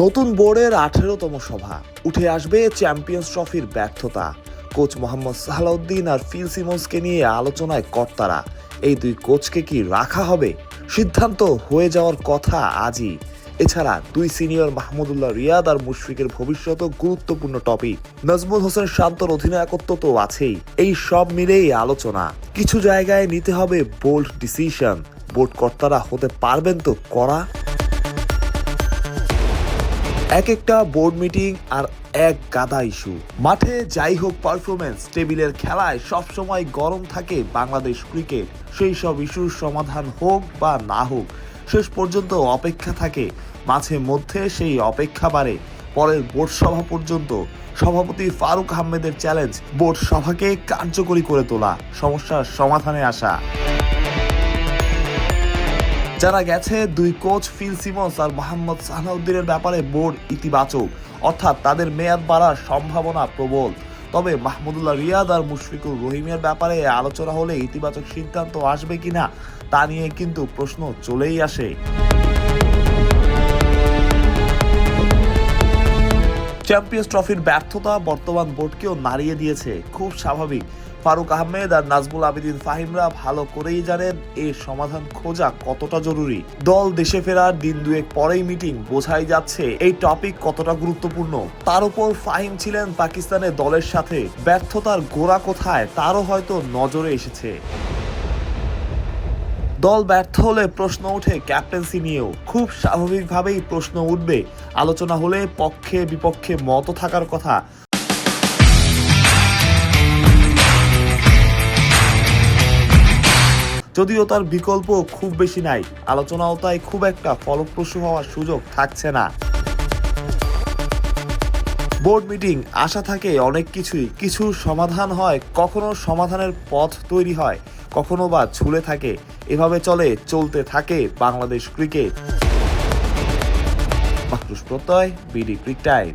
নতুন বোর্ডের আঠেরোতম সভা। উঠে আসবে চ্যাম্পিয়ন্স ট্রফির ব্যর্থতা। কোচ মোহাম্মদ সালাউদ্দিন আর ফিল সিমন্সকে নিয়ে আলোচনায় কর্তারা, এই দুই কোচকে কি রাখা হবে? সিদ্ধান্ত হয়ে যাওয়ার কথা আজই। এছাড়া দুই সিনিয়র মাহমুদুল্লাহ রিয়াদ আর মুশফিকের ভবিষ্যৎ গুরুত্বপূর্ণ টপিক। নাজমুল হোসেন শান্তর অধিনায়কত্ব তো আছেই। এই সব মিলেই আলোচনা। কিছু জায়গায় নিতে হবে বোল্ড ডিসিশন। বোর্ড কর্তারা হতে পারবেন তো করা এক একটা বোর্ড মিটিং আর এক গাদা ইস্যু মাঠে যাই হোক পারফরমেন্স টেবিলের খেলায় সবসময় গরম থাকে বাংলাদেশ ক্রিকেট সেই সব ইস্যুর সমাধান হোক বা না হোক, শেষ পর্যন্ত অপেক্ষা থাকে। মাঝে মধ্যে সেই অপেক্ষা বাড়ে। পরের বোর্ড সভা পর্যন্ত সভাপতি ফারুক আহমেদের চ্যালেঞ্জ বোর্ড সভাকে কার্যকরী করে তোলা। সমস্যার সমাধানে আসা। যারা গেছে, দুই কোচ ফিল সিমন্স আর মোহাম্মদ সালাউদ্দিনের ব্যাপারে বোর্ড ইতিবাচক, অর্থাৎ তাদের মেয়াদ বাড়ার সম্ভাবনা প্রবল। তবে মাহমুদুল্লাহ রিয়াদ আর মুশফিকুর রহিমের ব্যাপারে আলোচনা হলে ইতিবাচক সিদ্ধান্ত আসবে কিনা, তা নিয়ে কিন্তু প্রশ্ন চলেই আসে। চ্যাম্পিয়ন্স ট্রফির ব্যর্থতা বর্তমান বোর্ডকেও নাড়িয়ে দিয়েছে। খুব স্বাভাবিক। ফারুক আহমেদ আর নাজমুল আবেদিন ফাহিমরা ভালো করেই জানেন এর সমাধান খোঁজা কতটা জরুরি। দল দেশে ফেরার দিন দুয়েক পরেই মিটিং, বোঝাই যাচ্ছে এই টপিক কতটা গুরুত্বপূর্ণ। তার উপর ফাহিম ছিলেন পাকিস্তানের দলের সাথে। ব্যর্থতার গোড়া কোথায়, তারও হয়তো নজরে এসেছে। দল ব্যর্থ হলে প্রশ্ন উঠে ক্যাপ্টেন্সি নিয়েও। খুব স্বাভাবিকভাবেই প্রশ্ন উঠবে। আলোচনা হলে পক্ষে বিপক্ষে মত থাকার কথা। যদিও তার বিকল্প খুব বেশি নাই, আলোচনাও তাই খুব একটা ফলপ্রসূ হওয়ার সুযোগ থাকছে না। বোর্ড মিটিং, আশা থাকে অনেক কিছুই। কিছু সমাধান হয়, কখনো সমাধানের পথ তৈরি হয়, কখনো বা ছুলে থাকে। এভাবে চলে, চলতে থাকে Bangladesh cricket. Prottoy, BD cric time.